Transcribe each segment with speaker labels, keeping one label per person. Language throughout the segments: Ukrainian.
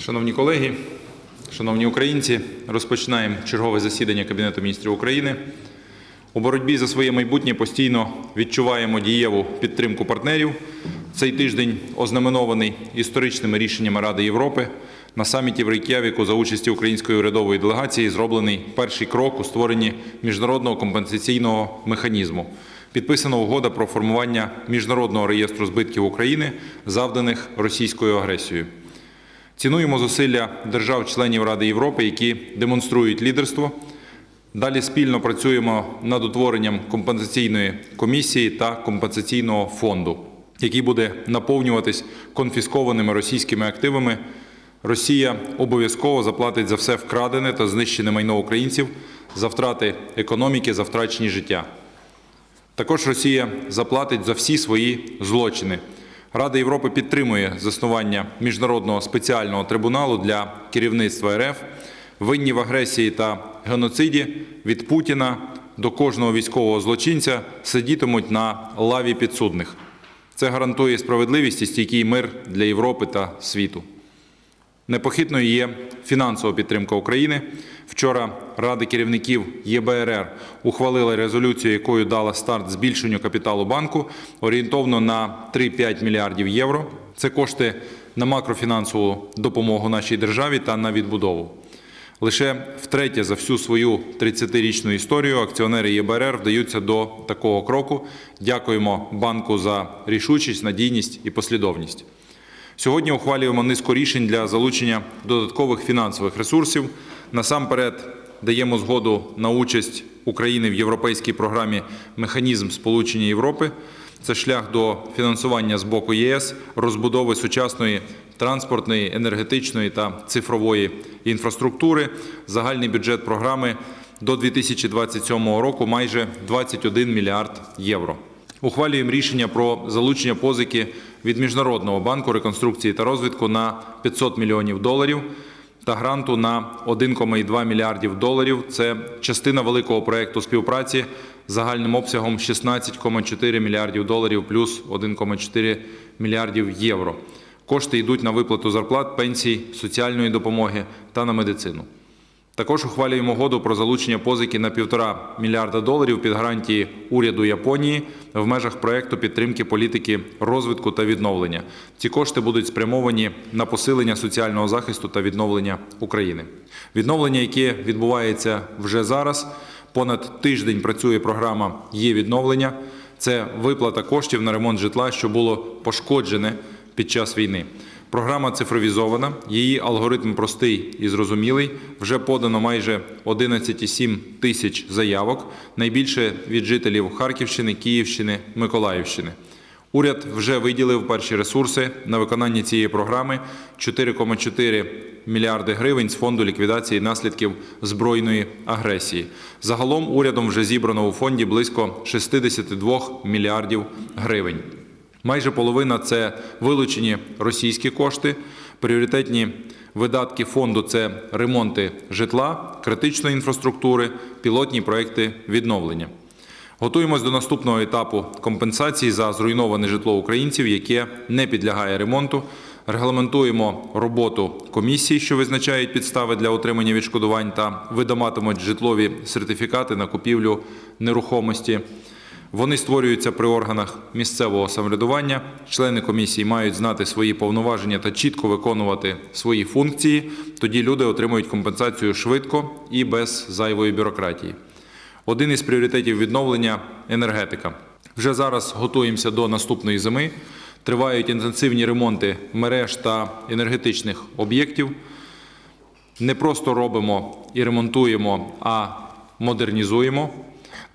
Speaker 1: Шановні колеги, шановні українці, розпочинаємо чергове засідання Кабінету міністрів України. У боротьбі за своє майбутнє постійно відчуваємо дієву підтримку партнерів. Цей тиждень ознаменований історичними рішеннями Ради Європи. На саміті в Рейк'явіку за участі української урядової делегації зроблений перший крок у створенні міжнародного компенсаційного механізму. Підписана угода про формування міжнародного реєстру збитків України, завданих російською агресією. Цінуємо зусилля держав-членів Ради Європи, які демонструють лідерство. Далі спільно працюємо над утворенням компенсаційної комісії та компенсаційного фонду, який буде наповнюватись конфіскованими російськими активами. Росія обов'язково заплатить за все вкрадене та знищене майно українців за втрати економіки, за втрачені життя. Також Росія заплатить за всі свої злочини. Рада Європи підтримує заснування міжнародного спеціального трибуналу для керівництва РФ. Винні в агресії та геноциді від Путіна до кожного військового злочинця сидітимуть на лаві підсудних. Це гарантує справедливість і стійкий мир для Європи та світу. Непохитною є фінансова підтримка України. Вчора Ради керівників ЄБРР ухвалила резолюцію, якою дала старт збільшенню капіталу банку орієнтовно на 3-5 мільярдів євро. Це кошти на макрофінансову допомогу нашій державі та на відбудову. Лише втретє за всю свою 30-річну історію акціонери ЄБРР вдаються до такого кроку. Дякуємо банку за рішучість, надійність і послідовність. Сьогодні ухвалюємо низку рішень для залучення додаткових фінансових ресурсів. Насамперед даємо згоду на участь України в європейській програмі Механізм сполучення Європи. Це шлях до фінансування з боку ЄС, розбудови сучасної транспортної, енергетичної та цифрової інфраструктури. Загальний бюджет програми до 2027 року майже 21 мільярд євро. Ухвалюємо рішення про залучення позики від Міжнародного банку реконструкції та розвитку на 500 мільйонів доларів та гранту на 1,2 мільярдів доларів. Це частина великого проекту співпраці загальним обсягом 16,4 мільярдів доларів плюс 1,4 мільярдів євро. Кошти йдуть на виплату зарплат, пенсій, соціальної допомоги та на медицину. Також ухвалюємо угоду про залучення позики на півтора мільярда доларів під гарантії уряду Японії в межах проекту підтримки політики розвитку та відновлення. Ці кошти будуть спрямовані на посилення соціального захисту та відновлення України. Відновлення, яке відбувається вже зараз. Понад тиждень працює програма Є відновлення. Це виплата коштів на ремонт житла, що було пошкоджене під час війни. Програма цифровізована, її алгоритм простий і зрозумілий. Вже подано майже 11,7 тисяч заявок, найбільше від жителів Харківщини, Київщини, Миколаївщини. Уряд вже виділив перші ресурси на виконання цієї програми 4,4 мільярди гривень з фонду ліквідації наслідків збройної агресії. Загалом урядом вже зібрано у фонді близько 62 мільярдів гривень. Майже половина це вилучені російські кошти. Пріоритетні видатки фонду це ремонти житла, критичної інфраструктури, пілотні проекти відновлення. Готуємось до наступного етапу компенсації за зруйноване житло українців, яке не підлягає ремонту. Регламентуємо роботу комісій, що визначають підстави для отримання відшкодувань та видаматимуть житлові сертифікати на купівлю нерухомості. Вони створюються при органах місцевого самоврядування. Члени комісії мають знати свої повноваження та чітко виконувати свої функції. Тоді люди отримують компенсацію швидко і без зайвої бюрократії. Один із пріоритетів відновлення енергетика. Вже зараз готуємося до наступної зими. Тривають інтенсивні ремонти мереж та енергетичних об'єктів. Не просто робимо і ремонтуємо, а модернізуємо.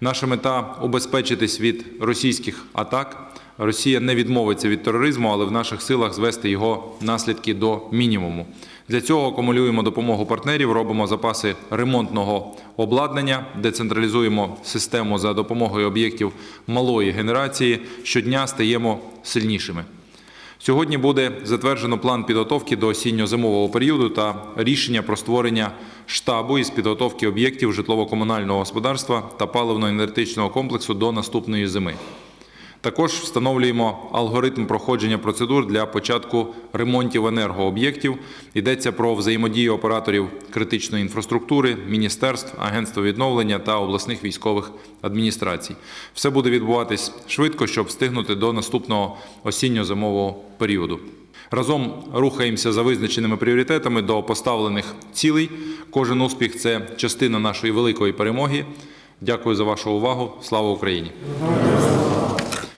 Speaker 1: Наша мета убезпечитись від російських атак. Росія не відмовиться від тероризму, але в наших силах звести його наслідки до мінімуму. Для цього акумулюємо допомогу партнерів, робимо запаси ремонтного обладнання, децентралізуємо систему за допомогою об'єктів малої генерації. Щодня стаємо сильнішими. Сьогодні буде затверджено план підготовки до осінньо-зимового періоду та рішення про створення штабу із підготовки об'єктів житлово-комунального господарства та паливно-енергетичного комплексу до наступної зими. Також встановлюємо алгоритм проходження процедур для початку ремонтів енергооб'єктів. Йдеться про взаємодію операторів критичної інфраструктури, міністерств, агентства відновлення та обласних військових адміністрацій. Все буде відбуватись швидко, щоб встигнути до наступного осінньо-зимового періоду. Разом рухаємося за визначеними пріоритетами до поставлених цілей. Кожен успіх це частина нашої великої перемоги. Дякую за вашу увагу. Слава Україні!